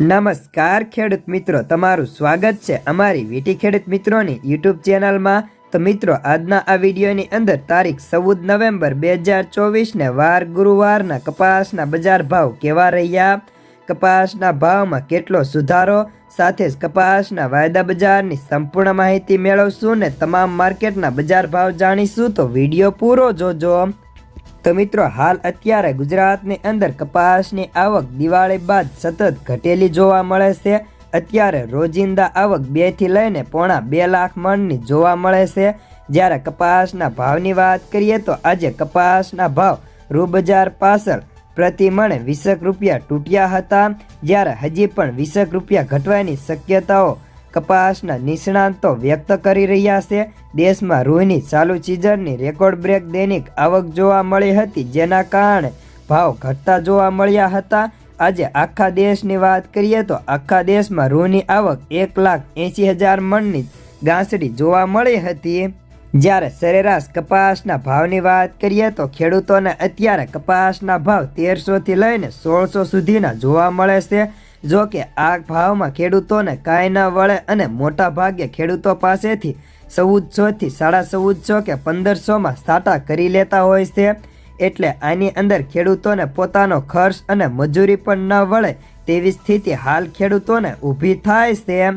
નમસ્કાર ખેડૂત મિત્રો, તમારું સ્વાગત છે અમારી વીટી ખેડૂત મિત્રોની યુટ્યુબ ચેનલમાં. તો મિત્રો, આજના આ વિડીયોની અંદર તારીખ ચૌદ નવેમ્બર બે હજાર ચોવીસને વાર ગુરુવારના કપાસના બજાર ભાવ કેવા રહ્યા? કપાસના ભાવમાં કેટલો સુધારો? સાથે જ કપાસના વાયદા બજારની સંપૂર્ણ માહિતી મેળવશું ને તમામ માર્કેટના બજાર ભાવ જાણીશું, તો વીડિયો પૂરો જોજો. તો મિત્રો, હાલ અત્યારે ગુજરાતની અંદર કપાસની આવક દિવાળી બાદ સતત ઘટેલી જોવા મળે છે. અત્યારે રોજિંદા આવક બેથી લઈને પોણા બે લાખ મણની જોવા મળે છે. જ્યારે કપાસના ભાવની વાત કરીએ તો આજે કપાસના ભાવ રૂબજાર પાછળ પ્રતિ મણે વીસક રૂપિયા તૂટ્યા હતા. જ્યારે હજી પણ વીસક રૂપિયા ઘટવાની શક્યતાઓ કપાસના નિષ્ણાંતો વ્યક્ત કરી રહ્યા છે. દેશમાં રૂહની ચાલુ સિઝનની રેકોર્ડ બ્રેક દૈનિક આવક જોવા મળી હતી, જેના કારણે ભાવ ઘટતા જોવા મળ્યા હતા. આજે આખા દેશની વાત કરીએ તો આખા દેશમાં રૂહની આવક એક લાખ એંસી હજાર મણની ગાંસડી જોવા મળી હતી. જ્યારે સરેરાશ કપાસના ભાવની વાત કરીએ તો ખેડૂતોને અત્યારે કપાસના ભાવ તેરસોથી લઈને સોળસો સુધીના જોવા મળે છે. જો કે આ ભાવમાં ખેડૂતોને કાંઈ ન વળે અને મોટા ભાગે ખેડૂતો પાસેથી ચૌદસોથી સાડા ચૌદસો કે પંદરસોમાં સાટા કરી લેતા હોય છે. એટલે આની અંદર ખેડૂતોને પોતાનો ખર્ચ અને મજૂરી પણ ન વળે તેવી સ્થિતિ હાલ ખેડૂતોને ઊભી થાય છે.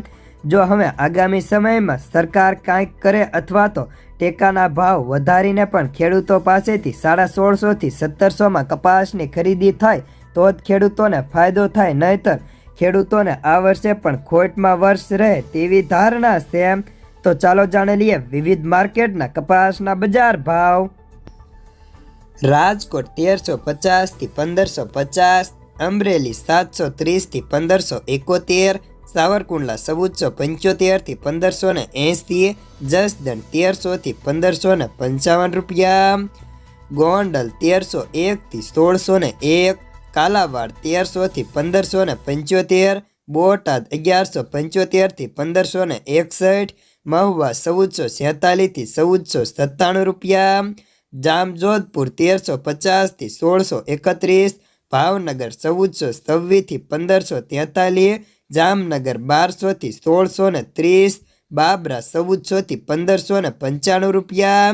જો હવે આગામી સમયમાં સરકાર કાંઈક કરે અથવા તો ટેકાના ભાવ વધારીને પણ ખેડૂતો પાસેથી સાડા સોળસોથી સત્તરસોમાં કપાસની ખરીદી થાય, તો જ ખેડૂતોને ફાયદો થાય, નહીતર ખેડૂતોને આ વર્ષે પણ ખોટમાં વર્ષ રહે તેવી ધારણા છે તો ચાલો જાણી લઈએ વિવિધ માર્કેટના કપાસના બજાર ભાવ. રાજકોટ તેરસો પચાસથી પંદરસો પચાસ, અમરેલી સાતસો ત્રીસથી પંદરસો એકોતેર, સાવરકુંડલા ચૌદસો પંચોતેરથી પંદરસો ને એંસી જસદણ તેરસોથી પંદરસો ને પંચાવન રૂપિયા, ગોંડલ તેરસો એકથી સોળસો ને એક કાલાવાડ તેરસોથી પંદરસો ને પંચોતેર, બોટાદ અગિયારસો પંચોતેરથી પંદરસો ને એકસઠ, મહુવા ચૌદસો છેતાલીસથી ચૌદસો સત્તાણું રૂપિયા, જામજોધપુર તેરસો પચાસથી સોળસો એકત્રીસ, ભાવનગર ચૌદસો છવ્વીસથી પંદરસો તેતાલીસ, જામનગર બારસોથી સોળસો ને ત્રીસ, બાબરા ચૌદસોથી પંદરસો ને પંચાણું રૂપિયા,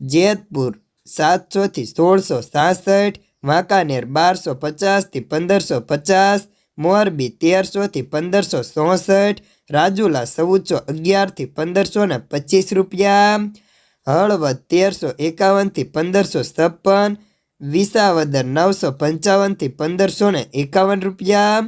જેતપુર સાતસોથી સોળસો સાસઠ વાંકાનેર બારસો પચાસથી પંદરસો પચાસ, મોરબી તેરસોથી પંદરસો ચોસઠ રાજુલા ચૌદસો અગિયારથી પંદરસો ને પચીસ રૂપિયા, હળવદ તેરસો એકાવનથી પંદરસો છપ્પન, વિસાવદર નવસો પંચાવનથી પંદરસો ને એકાવન રૂપિયા.